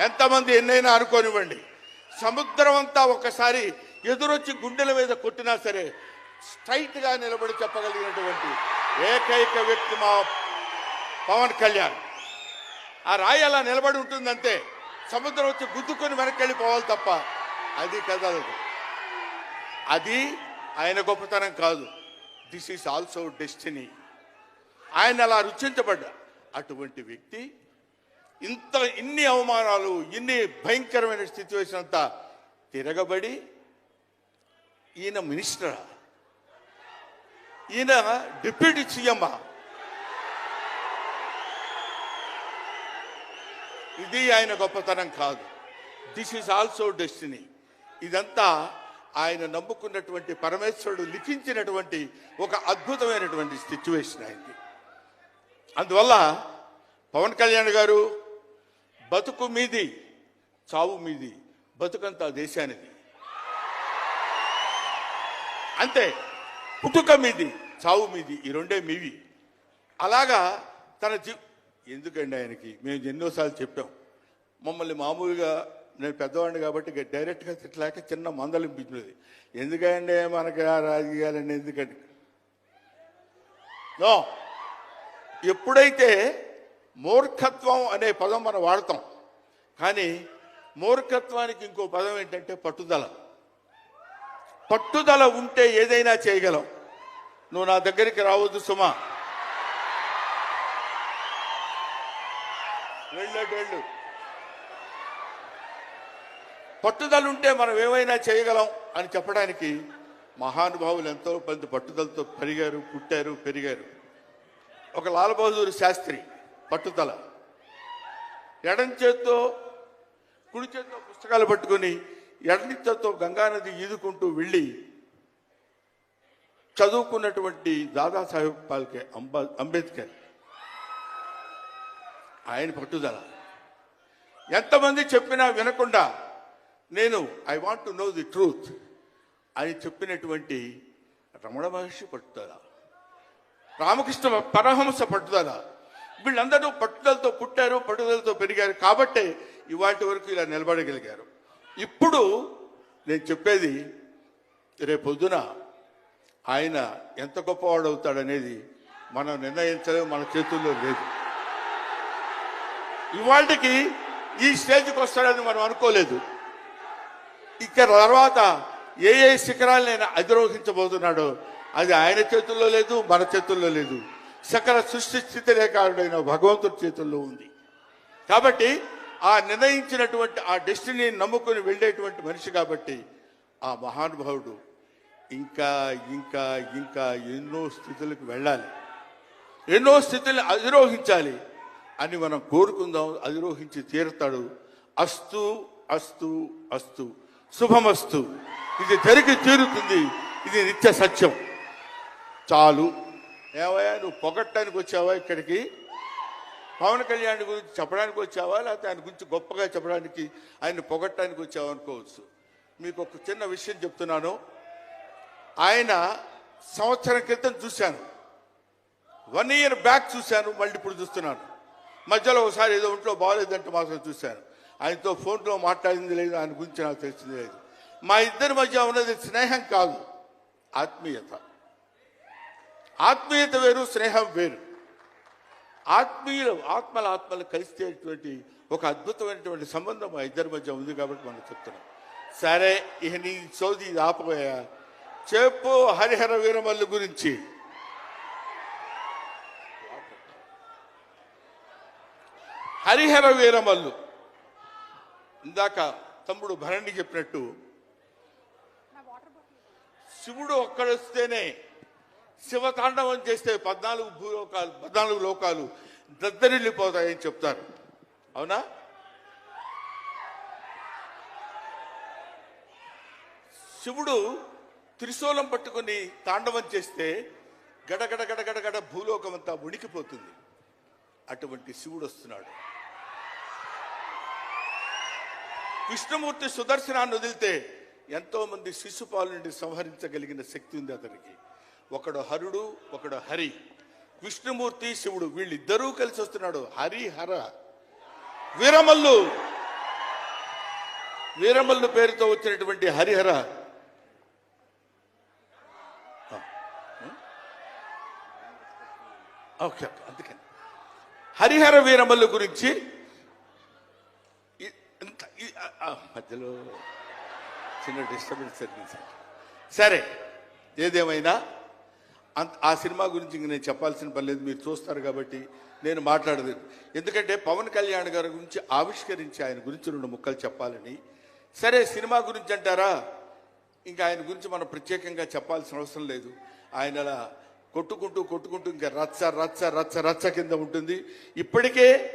ఎంతమంది ఎన్నైనా అనుకోనివ్వండి. సముద్రం అంతా ఒకసారి ఎదురొచ్చి గుండెల మీద కొట్టినా సరే స్ట్రైట్గా నిలబడి చెప్పగలిగినటువంటి ఏకైక వ్యక్తి మా పవన్ కళ్యాణ్. ఆ రాయి అలా నిలబడి ఉంటుందంటే సముద్రం వచ్చి గుద్దుకొని వెనక్కి వెళ్ళిపోవాలి తప్ప అది కదలదు. అది ఆయన గొప్పతనం కాదు. దిస్ ఈస్ ఆల్సో డెస్టినీ ఆయన అలా రుచించబడ్డా అటువంటి వ్యక్తి ఇంత ఇన్ని అవమానాలు ఇన్ని భయంకరమైన సిచ్యువేషన్ అంతా తిరగబడి ఈయన మినిస్టరా ఈయన డిప్యూటీ సీఎం ఇది ఆయన గొప్పతనం కాదు. దిస్ ఈజ్ ఆల్సో డెస్టినీ ఇదంతా ఆయన నమ్ముకున్నటువంటి పరమేశ్వరుడు లిఖించినటువంటి ఒక అద్భుతమైనటువంటి సిచ్యువేషన్ అయింది అందువల్ల పవన్ కళ్యాణ్ గారు బతుకు మీది చావు మీది బతుకంతా దేశానిది. అంతే పుట్టుక మీది చావు మీది ఈ రెండే మీవి. అలాగా తన జీ ఎందుకండి ఆయనకి? మేము ఎన్నోసార్లు చెప్పాం. మమ్మల్ని మామూలుగా నేను పెద్దవాడిని కాబట్టి డైరెక్ట్గా తిట్టలేక చిన్న మందలింపించినది ఎందుకండి మనకి రాజకీయాలండి ఎందుకండి? నో. ఎప్పుడైతే మూర్ఖత్వం అనే పదం మనం వాడతాం. కానీ మూర్ఖత్వానికి ఇంకో పదం ఏంటంటే పట్టుదల. పట్టుదల ఉంటే ఏదైనా చేయగలం. నువ్వు నా దగ్గరికి రావద్దు సుమా. వెళ్ళటు వెళ్ళు. పట్టుదల ఉంటే మనం ఏమైనా చేయగలం అని చెప్పడానికి మహానుభావులు ఎంతో మంది పట్టుదలతో పెరిగారు పుట్టారు పెరిగారు. ఒక లాల్ బహదూర్ శాస్త్రి పట్టుదల. ఎడం చేత్తో కుడి చేత్తో పుస్తకాలు పట్టుకొని ఎడని చేత్తో గంగానది ఈదుకుంటూ వెళ్ళి చదువుకున్నటువంటి దాదాసాహెబ్ పాల్కే అంబా అంబేద్కర్. ఆయన పట్టుదల. ఎంతమంది చెప్పినా వినకుండా నేను I want to know the truth అని చెప్పినటువంటి రమణ మహర్షి పట్టుదల. రామకృష్ణ పరహంస పట్టుదల. వీళ్ళందరూ పట్టుదలతో పుట్టారు పట్టుదలతో పెరిగారు. కాబట్టే ఇవాటి వరకు ఇలా నిలబడగలిగారు. ఇప్పుడు నేను చెప్పేది రేపొద్దున ఆయన ఎంత గొప్పవాడు అవుతాడనేది మనం నిర్ణయించలేము మన చేతుల్లో లేదు. ఇవాళకి ఈ స్టేజ్కి వస్తాడని మనం అనుకోలేదు. ఇక తర్వాత ఏ ఏ శిఖరాలు నేను అధిరోహించబోతున్నాడో అది ఆయన చేతుల్లో లేదు మన చేతుల్లో లేదు. సకల సృష్టి స్థితి రేఖాడైన భగవంతుడి చేతుల్లో ఉంది. కాబట్టి ఆ నిర్ణయించినటువంటి ఆ డెస్టినీ నమ్ముకొని వెళ్ళేటువంటి మనిషి కాబట్టి ఆ మహానుభావుడు ఇంకా ఇంకా ఇంకా ఎన్నో స్థితులకు వెళ్ళాలి. ఎన్నో స్థితులు అధిరోహించాలి అని మనం కోరుకుందాం. అధిరోహించి తీరుతాడు. అస్తు అస్తు అస్తు. శుభమస్తు. ఇది జరిగి తీరుతుంది. ఇది నిత్య సత్యం. చాలు. ఏవయ్యా నువ్వు పొగట్టడానికి వచ్చావా ఇక్కడికి? పవన్ కళ్యాణ్ గురించి చెప్పడానికి వచ్చావా? లేకపోతే ఆయన గురించి గొప్పగా చెప్పడానికి ఆయన పొగట్టడానికి వచ్చావా అనుకోవచ్చు. మీకు ఒక చిన్న విషయం చెప్తున్నాను. ఆయన సంవత్సరం క్రితం చూశాను. వన్ ఇయర్ బ్యాక్ చూశాను మళ్ళీ ఇప్పుడు చూస్తున్నాను. మధ్యలో ఒకసారి ఏదో ఒంట్లో బాగాలేదంటే మాత్రం చూశాను. ఆయనతో ఫోన్లో మాట్లాడింది లేదు ఆయన గురించి నాకు తెలిసింది లేదు. మా ఇద్దరి మధ్య ఉన్నది స్నేహం కాదు ఆత్మీయత. ఆత్మీయత వేరు స్నేహం వేరు. ఆత్మీయులు ఆత్మల ఆత్మలు కలిసేటువంటి ఒక అద్భుతమైనటువంటి సంబంధం మా ఇద్దరి మధ్య ఉంది కాబట్టి మనం చెప్తున్నాం. సరే ఇక నీ సోది ఆపబోయా? చెప్పు హరిహర వీరమల్లు గురించి. హరిహర వీరమల్లు. ఇందాక తమ్ముడు భరణి చెప్పినట్టు శివుడు ఒక్కడొస్తేనే శివతాండవం చేస్తే పద్నాలుగు భూలోకాలు పద్నాలుగు లోకాలు దద్దరిల్లిపోతాయని చెప్తారు. అవునా? శివుడు త్రిశూలం పట్టుకొని తాండవం చేస్తే గడగడ గడగడ గడ భూలోకం అంతా ఉణికిపోతుంది అటువంటి శివుడు వస్తున్నాడు. విష్ణుమూర్తి సుదర్శనాన్ని వదిలితే ఎంతో మంది శిశుపాలు నుండి సంహరించగలిగిన శక్తి ఉంది అతనికి. ఒకడు హరుడు ఒకడు హరి. విష్ణుమూర్తి శివుడు వీళ్ళిద్దరూ కలిసి వస్తున్నాడు. హరి హర. వీరమల్లు. వీరమల్లు పేరుతో వచ్చినటువంటి హరిహర. ఓకే ఓకే అందుకని. హరిహర వీరమల్లు గురించి ఇంత- మధ్యలో చిన్న డిస్టర్బెన్స్ జరిగింది సార్. సరే ఏదేమైనా ఆ సినిమా గురించి ఇంక నేను చెప్పాల్సిన పని లేదు మీరు చూస్తారు కాబట్టి నేను మాట్లాడదు. ఎందుకంటే పవన్ కళ్యాణ్ గారి గురించి ఆవిష్కరించి ఆయన గురించి రెండు ముక్కలు చెప్పాలని. సరే సినిమా గురించి అంటారా? ఇంకా ఆయన గురించి మనం ప్రత్యేకంగా చెప్పాల్సిన అవసరం లేదు. ఆయన అలా కొట్టుకుంటూ కొట్టుకుంటూ ఇంకా రచ్చ రచ్చ రచ్చ రచ్చ కింద ఉంటుంది. ఇప్పటికే